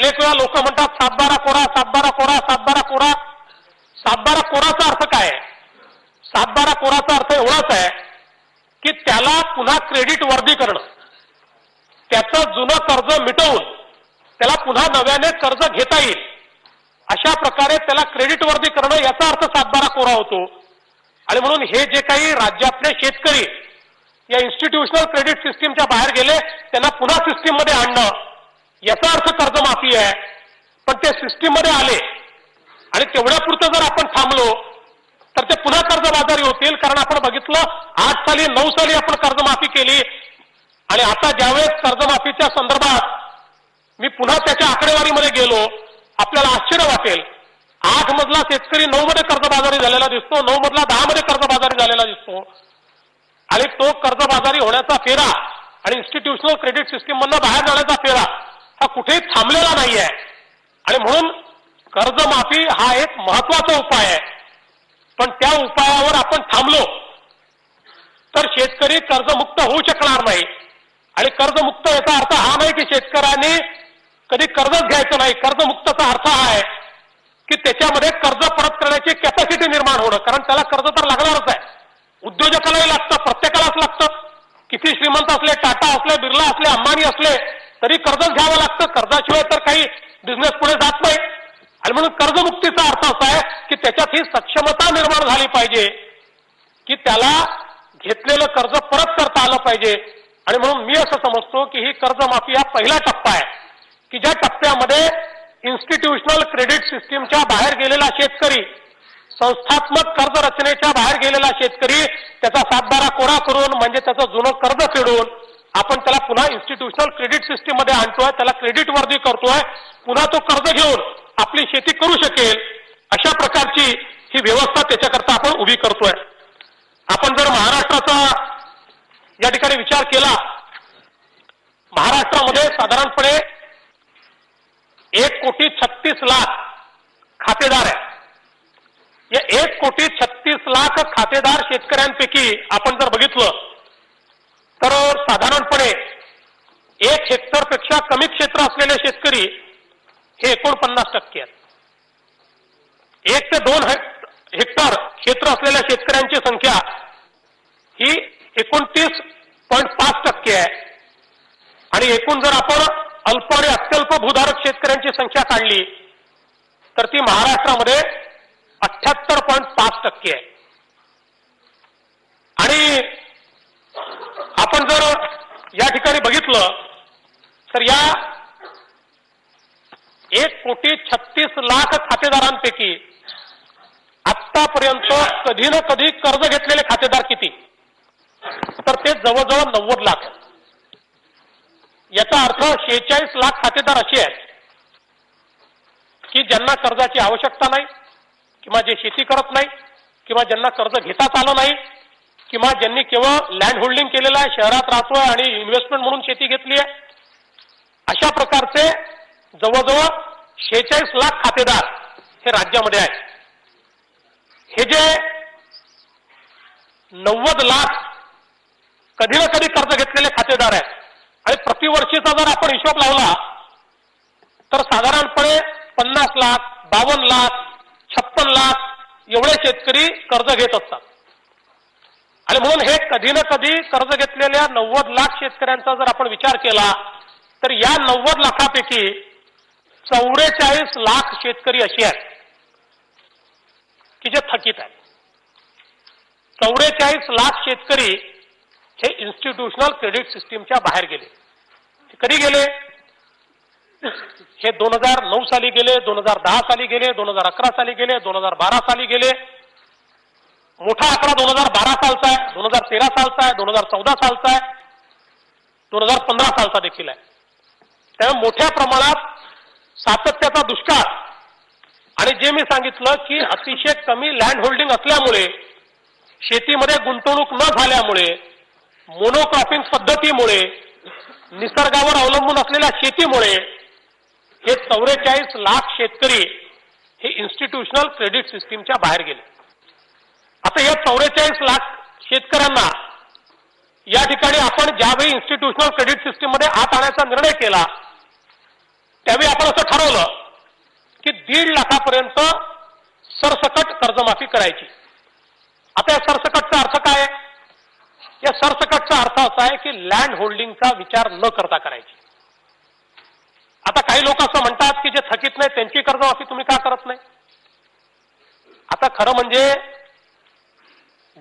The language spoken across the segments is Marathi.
अनेक वेळा लोक म्हणतात सातबारा कोरा सातबारा कोरा सातबारा कोरा. सातबारा कोराचा अर्थ काय सातबारा कोराचा अर्थ एवढाच आहे की त्याला पुन्हा क्रेडिट वर्दी करणं. त्याचं जुनं कर्ज मिटवून त्याला पुन्हा नव्याने कर्ज घेता येईल. अशा प्रकारे त्याला क्रेडिट वर्दी करणं याचा अर्थ सातबारा कोरा होतो. आणि म्हणून हे जे काही राज्यातले शेतकरी या इन्स्टिट्यूशनल क्रेडिट सिस्टीमच्या बाहेर गेले त्यांना पुन्हा सिस्टीममध्ये आणणं याचा अर्थ कर्जमाफी आहे. पण ते सिस्टीममध्ये आले. आणि तेवढ्यापुरतं जर आपण थांबलो तर ते पुन्हा कर्जबाजारी होतील. कारण आपण बघितलं आठ साली नऊ साली आपण कर्जमाफी केली. आणि आता ज्यावेळेस कर्जमाफीच्या संदर्भात मी पुन्हा त्याच्या आकडेवारीमध्ये गेलो आपल्याला आश्चर्य वाटेल. आठ मधला शेतकरी नऊ मध्ये कर्जबाजारी झालेला दिसतो नऊ मधला दहा मध्ये कर्जबाजारी झालेला दिसतो. आणि तो कर्जबाजारी होण्याचा फेरा आणि इन्स्टिट्यूशनल क्रेडिट सिस्टीम मधनं बाहेर जाण्याचा फेरा हा कुठेही थांबलेला नाहीये. आणि म्हणून कर्जमाफी हा एक महत्त्वाचा उपाय आहे. पण त्या उपायावर आपण थांबलो तर शेतकरी कर्जमुक्त होऊ शकणार नाही. आणि कर्जमुक्त याचा अर्थ हा नाही की शेतकऱ्यांनी कधी कर्जच घ्यायचं नाही. कर्जमुक्तचा अर्थ हा आहे की त्याच्यामध्ये कर्ज परत करण्याची कॅपॅसिटी निर्माण होणं. कारण त्याला कर्ज तर लागणारच आहे. उद्योजकालाही लागतं प्रत्येकालाच लागतं. किती श्रीमंत असले टाटा असले बिर्ला असले अंबानी असले तरी कर्जच घ्यावं लागतं. कर्जाशिवाय तर काही बिझनेस पुढे जात नाही. आणि म्हणून कर्जमुक्तीचा अर्थ असा आहे की त्याच्यात ही सक्षमता निर्माण झाली पाहिजे. की त्याला घेतलेलं कर्ज परत करता आलं पाहिजे. आणि म्हणून मी असं समजतो की ही कर्जमाफी हा पहिला टप्पा आहे. की ज्या टप्प्यामध्ये इन्स्टिट्यूशनल क्रेडिट सिस्टीमच्या बाहेर गेलेला शेतकरी संस्थात्मक कर्ज रचनेच्या बाहेर गेलेला शेतकरी त्याचा सातबारा कोरा करून म्हणजे त्याचं जुनं कर्ज फेडून आपण त्याला पुन्हा इन्स्टिट्यूशनल क्रेडिट सिस्टीममध्ये आणतोय त्याला क्रेडिट वर्दी करतोय पुन्हा तो कर्ज घेऊन आपली शेती करू शकेल अशा प्रकारची ही व्यवस्था त्याच्याकरता आपण उभी करतोय. आपण जर महाराष्ट्राचा या ठिकाणी विचार केला महाराष्ट्रामध्ये साधारणपणे एक कोटी छत्तीस लाख खातेदार आहे. या एक कोटी छत्तीस लाख खातेदार शेतकऱ्यांपैकी आपण जर बघितलं तर साधारणपणे हेक्टरपेक्षा हेक्टरपेक्षा कमी क्षेत्र असलेले शेतकरी हे एकोणपन्नास टक्के आहेत. एक ते दोन हेक्टर क्षेत्र असलेल्या शेतकऱ्यांची संख्या ही एकोणतीस पॉईंट पाच टक्के आहे. आणि एकूण जर आपण अल्प आणि अत्यल्प भूधारक शेतकऱ्यांची संख्या काढली तर ती महाराष्ट्रामध्ये अठ्याहत्तर पॉईंट पाच टक्के आहे. आणि आपण जर या ठिकाणी बघितलं तर या एक कोटी छत्तीस लाख खातेदारांपैकी आतापर्यंत कधी ना कधी कर्ज घेतलेले खातेदार किती? तर ते जवळजवळ नव्वद लाख. याचा अर्थ शेहेचाळीस लाख खातेदार असे आहेत की ज्यांना कर्जाची आवश्यकता नाही किंवा जे शेती करत नाही किंवा ज्यांना कर्ज घेताच आलं नाही किंवा ज्यांनी केवळ लँड होल्डिंग केलेलं आहे शहरात राहतोय आणि इन्व्हेस्टमेंट म्हणून शेती घेतली आहे अशा प्रकारचे जवळजवळ शेहेचाळीस लाख खातेदार हे राज्यामध्ये आहेत. हे जे नव्वद लाख कधी ना कधी कर्ज घेतलेले खातेदार आहेत. आणि प्रतिवर्षीचा जर आपण हिशोब लावला तर साधारणपणे पन्नास लाख बावन्न लाख छप्पन लाख एवढे शेतकरी कर्ज घेत असतात. आणि म्हणून हे कधी ना कधी कर्ज घेतलेल्या नव्वद लाख शेतकऱ्यांचा जर आपण विचार केला तर या नव्वद लाखापैकी चौवेचाळीस लाख शेतकरी अशी आहेत की जे थकीत आहेत. चौवेचाळीस लाख शेतकरी हे इन्स्टिट्यूशनल क्रेडिट सिस्टीमच्या बाहेर गेले. कधी गेले? हे दोन हजार नऊ साली गेले दोन हजार दहा साली गेले दोन हजार अकरा साली गेले दोन हजार बारा साली गेले. मोठा आकडा दोन हजार बारा सालचा आहे दोन हजार तेरा सालचा आहे दोन हजार चौदा सालचा आहे दोन हजार पंधरा सालचा देखील आहे. त्यामुळे मोठ्या प्रमाणात सातत्याचा दुष्काळ. आणि जे मी सांगितलं की अतिशय कमी लँड होल्डिंग असल्यामुळे शेतीमध्ये गुंतवणूक न झाल्यामुळे मोनोक्रॉपिंग पद्धतीमुळे निसर्गावर अवलंबून असलेल्या शेतीमुळे हे चौवेचाळीस लाख शेतकरी हे इन्स्टिट्यूशनल क्रेडिट सिस्टीमच्या बाहेर गेले. आता या चौवेचाळीस लाख शेतकऱ्यांना या ठिकाणी आपण ज्यावेळी इन्स्टिट्यूशनल क्रेडिट सिस्टीममध्ये आत आणायचा निर्णय केला त्यावेळी आपण असं ठरवलं की दीड लाखापर्यंत सरसकट कर्जमाफी करायची. आता या सरसकटचा अर्थ काय? या सरसकटचा अर्थ असा आहे की लँड होल्डिंगचा विचार न करता करायची. आता काही लोक असं म्हणतात की जे थकीत नाही त्यांची कर्जमाफी तुम्ही का करत नाही? आता खरं म्हणजे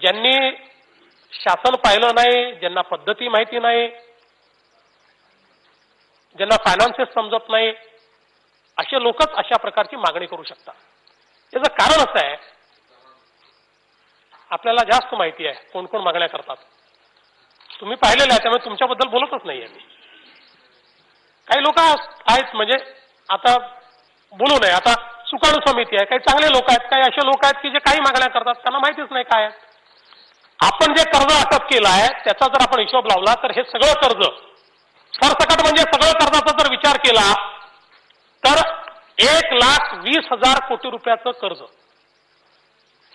ज्यांनी शासन पाहिलं नाही ज्यांना पद्धती माहिती नाही ज्यांना फायनान्सेस समजत नाही असे लोकच अशा प्रकारची मागणी करू शकतात. याचं कारण असं आहे आपल्याला जास्त माहिती आहे कोण कोण मागण्या करतात. तुम्ही पाहिलेलं आहे त्यामुळे तुमच्याबद्दल बोलतच नाहीये मी. काही लोक आहेत म्हणजे आता बोलू नये आता सुकाणू समिती आहे काही चांगले लोक आहेत काही असे लोक आहेत की जे काही मागण्या करतात त्यांना माहितीच नाही काय आपण जे कर्ज अटक केलं आहे त्याचा जर आपण हिशोब लावला तर हे सगळं कर्ज सरसकट म्हणजे सगळं कर्जाचा जर विचार केला तर एक लाख वीस हजार कोटी रुपयाचं कर्ज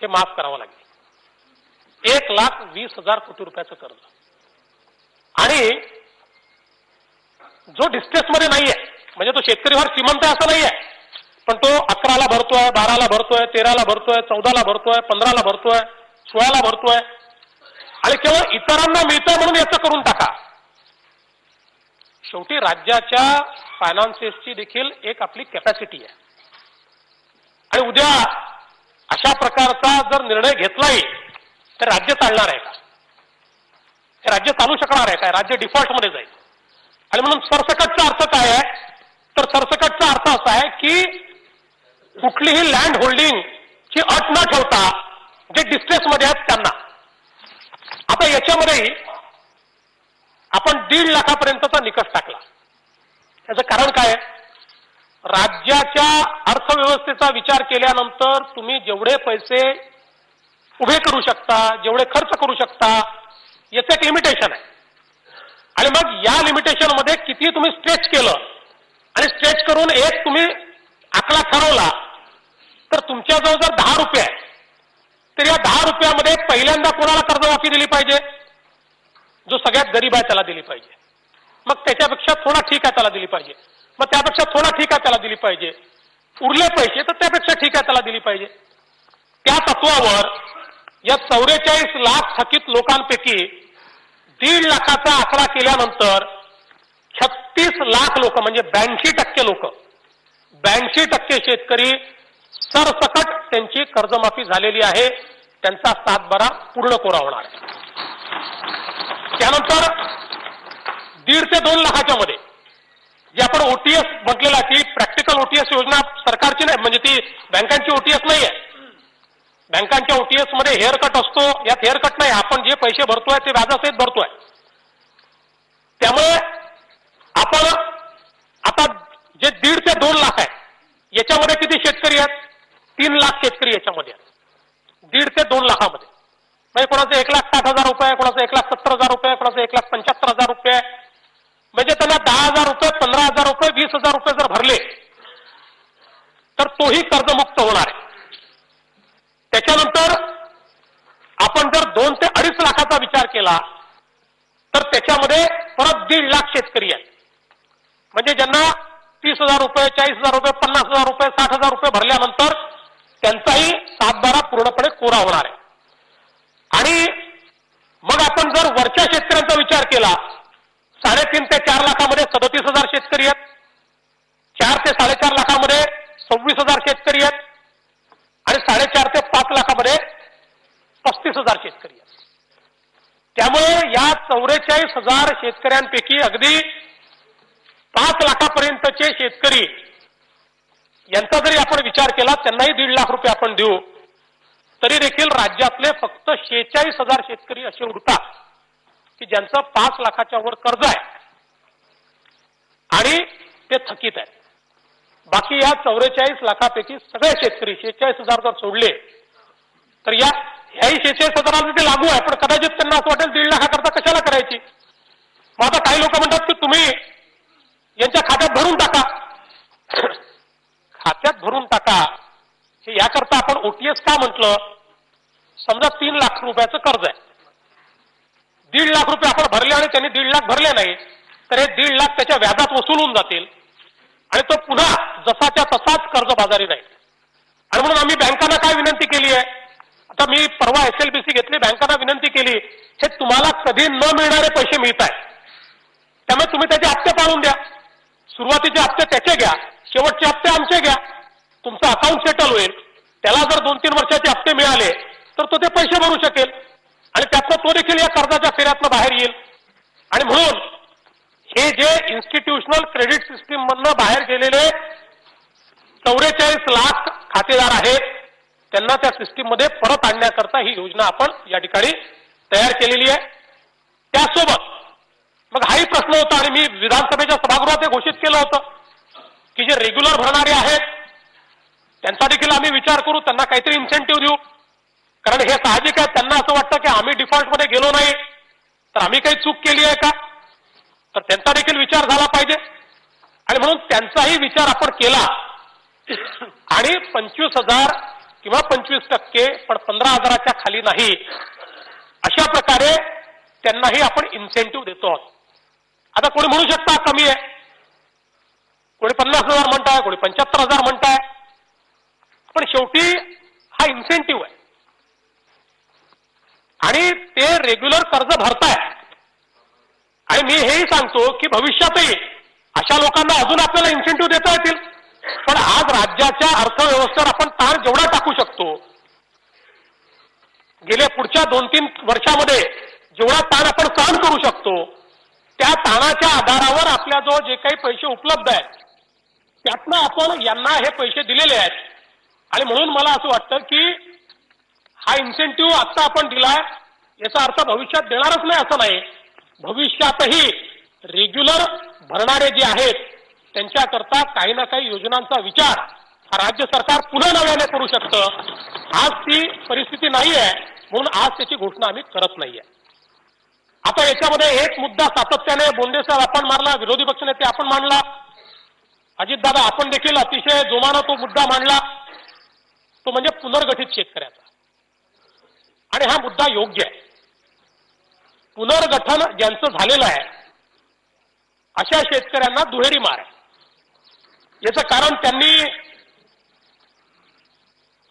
हे माफ करावं लागेल. एक लाख वीस हजार कोटी रुपयाचं कर्ज. आणि जो डिस्ट्रेसमध्ये नाहीये म्हणजे तो शेतकरी फार श्रीमंत आहे असं नाहीये पण तो अकराला भरतोय बाराला भरतोय तेराला भरतोय चौदाला भरतोय पंधराला भरतोय सोळाला भरतोय आणि केवळ इतरांना मिळतोय म्हणून याचं करून टाका. शेवटी राज्याच्या फायनान्सेसची देखील एक आपली कॅपॅसिटी आहे. आणि उद्या अशा प्रकारचा जर निर्णय घेतलाही तर राज्य चालणार आहे का? हे राज्य चालू शकणार आहे काय राज्य डिफॉल्टमध्ये जाईल. आणि म्हणून सरसकटचा अर्थ काय आहे? तर सरसकटचा अर्थ असा आहे की कुठलीही लँड होल्डिंग ची अट न ठेवता जे डिस्ट्रेसमध्ये आहेत त्यांना. आता याच्यामध्येही आपण दीड लाखापर्यंतचा निकष टाकला. याचं कारण काय राज्याच्या अर्थव्यवस्थेचा विचार केल्यानंतर तुम्ही जेवढे पैसे उभे करू शकता जेवढे खर्च करू शकता याचं एक लिमिटेशन आहे. आणि मग या लिमिटेशनमध्ये किती तुम्ही स्ट्रेच केलं आणि स्ट्रेच करून एक तुम्ही आकडा ठरवला तर तुमच्याजवळ जर दहा रुपये आहे तर या दहा रुपयामध्ये पहिल्यांदा कोणाला कर्जमाफी दिली पाहिजे? जो सगळ्यात गरीब आहे त्याला दिली पाहिजे. मग त्याच्यापेक्षा थोडा ठीक आहे त्याला दिली पाहिजे. मग त्यापेक्षा थोडा ठीक आहे त्याला दिली पाहिजे. उरले पैसे तर त्यापेक्षा ठीक आहे त्याला दिली पाहिजे. त्या तत्वावर या चौवेचाळीस लाख थकीत लोकांपैकी दीड लाखाचा आकडा केल्यानंतर छत्तीस लाख लोक म्हणजे ब्याऐंशी टक्के लोक ब्याऐंशी टक्के शेतकरी सरसकट त्यांची कर्जमाफी झालेली आहे. त्यांचा सातबारा पूर्ण कोरा होणार आहे. त्यानंतर दीड ते दोन लाखाच्या मध्ये. जे आपण ओटीएस म्हटलेला की प्रॅक्टिकल ओटीएस योजना सरकारची नाही म्हणजे ती बँकांची ओटीएस नाही आहे बँकांच्या ओटीएसमध्ये हेअर कट असतो यात हेअर कट नाही आपण जे पैसे भरतोय ते व्याजासहित भरतोय. त्यामुळे आपण आता जे दीड ते दोन लाख आहे याच्यामध्ये किती शेतकरी आहेत? तीन लाख शेतकरी याच्यामध्ये आहेत. दीड ते दोन लाखामध्ये. म्हणजे कोणाचं एक लाख साठ हजार रुपये कोणाचं एक लाख सत्तर हजार रुपये कोणाचं एक लाख पंच्याहत्तर हजार रुपये. म्हणजे त्यांना दहा हजार रुपये पंधरा हजार रुपये वीस हजार रुपये जर भरले तर तोही कर्जमुक्त होणार आहे. त्याच्यानंतर आपण जर दोन ते अडीच लाखाचा विचार केला तर त्याच्यामध्ये परत दीड लाख शेतकरी आहेत. म्हणजे ज्यांना तीस हजार रुपये चाळीस हजार रुपये पन्नास हजार रुपये साठ हजार रुपये भरल्यानंतर त्यांचाही सातबारा पूर्णपणे कोरा होणार आहे. आणि मग आपण जर वरच्या शेतकऱ्यांचा विचार केला साडेतीन ते चार लाखामध्ये सदतीस हजार शेतकरी आहेत. चार ते साडेचार लाखामध्ये सव्वीस हजार शेतकरी आहेत. आणि साडेचार ते पाच लाखामध्ये पस्तीस हजार शेतकरी आहेत. त्यामुळे या चौवेचाळीस हजार शेतकऱ्यांपैकी अगदी पाच लाखापर्यंतचे शेतकरी यांचा जरी आपण विचार केला त्यांनाही दीड लाख रुपये आपण देऊ. तरी देखील राज्यातले फक्त शेहेचाळीस हजार शेतकरी असे उरतात की ज्यांचं पाच लाखाच्या वर कर्ज आहे. आणि ते थकीत आहे बाकी या चौवेचाळीस लाखापैकी सगळे शेतकरी शेहेचाळीस हजार जर सोडले तर या ह्याही शेहेचाळीस हजाराला ते लागू आहे पण कदाचित त्यांना असं वाटेल दीड लाखाकरता कशाला करायची? मग आता काही लोक म्हणतात की तुम्ही यांच्या खात्यात भरून टाका. खात्यात भरून टाका. हे याकरता आपण ओटीएस का म्हटलं? समजा तीन लाख रुपयाचं कर्ज आहे. दीड लाख रुपये आपण भरले आणि त्यांनी दीड लाख भरले नाही तर हे दीड लाख त्याच्या व्याजात वसूल होऊन जातील. आणि तो पुन्हा जसाच्या तसाच कर्ज बाजारी राहील आणि म्हणून आम्ही बँकांना काय विनंती केली आहे? आता मी परवा एस एल बी सी घेतली बँकांना विनंती केली हे तुम्हाला कधी न मिळणारे पैसे मिळत आहेत. त्यामुळे तुम्ही त्याचे हप्ते पाळून द्या. सुरुवातीचे हप्ते त्याचे घ्या शेवटचे हप्ते आमचे घ्या. तुमचं अकाउंट सेटल होईल. त्याला जर दोन तीन वर्षाचे हप्ते मिळाले तर तो ते पैसे भरू शकेल. आणि त्यातनं तो देखील या कर्जाच्या फेऱ्यातनं बाहेर येईल. आणि म्हणून हे जे इन्स्टिट्यूशनल क्रेडिट सिस्टीम मधनं बाहेर गेलेले चौवेचाळीस लाख खातेदार आहेत त्यांना त्या सिस्टीममध्ये परत आणण्याकरता ही योजना आपण या ठिकाणी तयार केलेली आहे. त्यासोबत मग हाही प्रश्न होता आणि मी विधानसभेच्या सभागृहात हे घोषित केलं होतं की जे रेग्युलर भरणारे आहेत त्यांचा देखील आम्ही विचार करू त्यांना काहीतरी इन्सेंटिव्ह देऊ. कारण हे साहजिक आहे त्यांना असं वाटतं की आम्ही डिफॉल्टमध्ये गेलो नाही. तर आम्ही काही चूक केली आहे का? तर त्यांचा देखील विचार झाला पाहिजे. आणि म्हणून त्यांचाही विचार आपण केला. आणि पंचवीस हजार किंवा पंचवीस टक्के पण पंधरा हजाराच्या खाली नाही. अशा प्रकारे त्यांनाही आपण इन्सेंटिव्ह देतो. आहोत आता कोणी म्हणू शकता कमी आहे? कोणी पन्नास हजार म्हणताय कोणी पंच्याहत्तर हजार म्हणताय. पण शेवटी हा इन्सेंटिव्ह आहे. आणि ते रेग्युलर कर्ज भरताय. आणि मी हेही सांगतो की भविष्यातही अशा लोकांना अजून आपल्याला इन्सेंटिव्ह देता येतील. पण आज राज्याच्या अर्थव्यवस्थेवर आपण ताण जेवढा टाकू शकतो गेल्या पुढच्या दोन तीन वर्षामध्ये जेवढा ताण आपण सहन करू शकतो त्या ताणाच्या आधारावर आपल्याजवळ जे काही पैसे उपलब्ध आहेत त्यातनं आपण यांना हे पैसे दिलेले आहेत. आणि म्हणून मला असं वाटतं की हा इन्सेंटिव्ह आत्ता आपण दिलाय याचा अर्थ भविष्यात देणारच नाही असं नाही. भविष्यातही रेग्युलर भरणारे जे आहेत त्यांच्याकरता काही ना काही योजनांचा विचार हा राज्य सरकार पुन्हा नव्याने करू शकतं. आज ती परिस्थिती नाही आहे म्हणून आज त्याची घोषणा आम्ही करत नाहीये. आता याच्यामध्ये एक मुद्दा सातत्याने बोंडे साहेब आपण मारला विरोधी पक्षनेते आपण मांडला अजितदादा आपण देखील अतिशय जोमानं तो मुद्दा मांडला. तो म्हणजे पुनर्गठित शेतकऱ्याचा. आणि हा मुद्दा योग्य आहे. पुनर्गठन ज्यांचं झालेलं आहे अशा शेतकऱ्यांना दुहेरी मार आहे. याचं कारण त्यांनी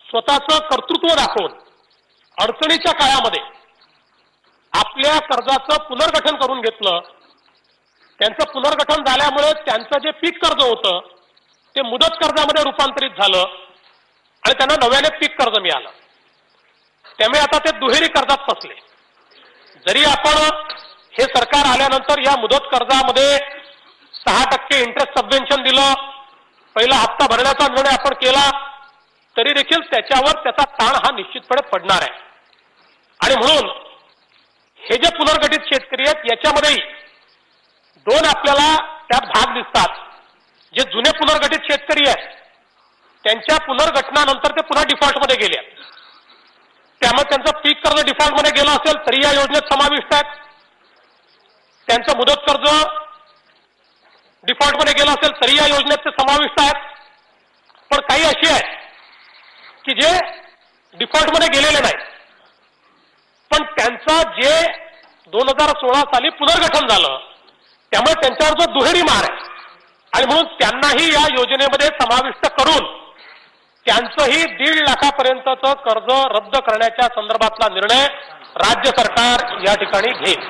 स्वतःचं कर्तृत्व दाखवून अडचणीच्या काळामध्ये आपल्या कर्जाचं पुनर्गठन करून घेतलं. त्यांचं पुनर्गठन झाल्यामुळे त्यांचं जे पीक कर्ज होतं ते मुदत कर्जामध्ये रूपांतरित झालं. आणि त्यांना नव्याने पीक कर्ज मिळालं. त्यामुळे आता ते दुहेरी कर्जात फसले. जरी आपण हे सरकार आल्यानंतर या मुदत कर्जामध्ये सहा टक्के इंटरेस्ट सबवेन्शन दिलं पहिला हप्ता भरण्याचा निर्णय आपण केला तरी देखील त्याच्यावर त्याचा ताण हा निश्चितपणे पडणार आहे. आणि म्हणून हे जे पुनर्गठित शेतकरी आहेत याच्यामध्येही दोन आपल्याला त्यात भाग दिसतात. जे जुने पुनर्गठित शेतकरी आहेत त्यांच्या पुनर्गठनानंतर ते पुन्हा डिफॉल्टमध्ये गेले त्यामुळे त्यांचं पीक कर्ज डिफॉल्टमध्ये गेलं असेल तरी या योजनेत समाविष्ट आहेत. त्यांचं मुदत कर्ज डिफॉल्टमध्ये गेलं असेल तरी या योजनेत ते समाविष्ट आहेत. पण काही अशी आहेत की जे डिफॉल्टमध्ये गेलेले नाहीत. पण त्यांचा जे दोन हजार सोळा साली पुनर्गठन झालं त्यामुळे त्यांच्यावर जो दुहेरी मार आहे आणि म्हणून त्यांनाही या योजनेमध्ये समाविष्ट करून त्यांचंही दीड लाखापर्यंतचं कर्ज रद्द करण्याच्या संदर्भातला निर्णय राज्य सरकार या ठिकाणी घेईल.